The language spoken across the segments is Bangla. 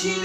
ছিল।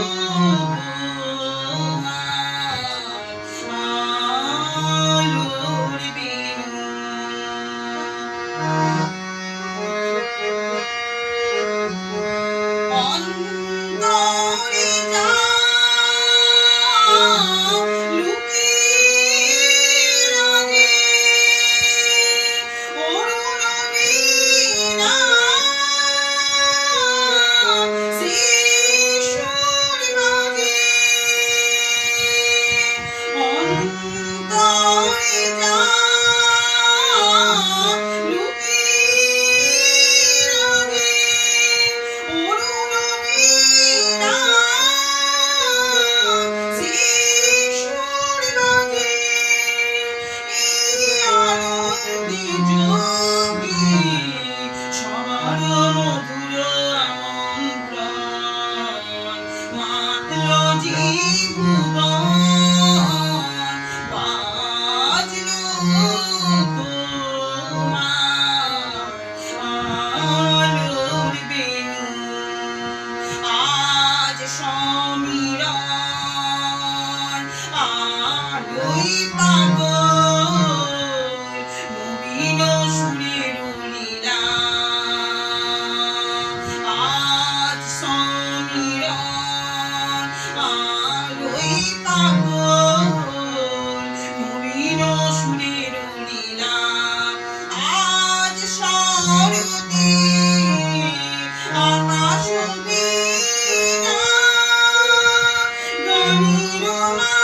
Lord. ওই পাগল নবীন সুরের লীলা আজ সমীরণ আর ওই পাগল নবীন সুরের লীলা আজ সরতী আমার সুবীণা গানির মা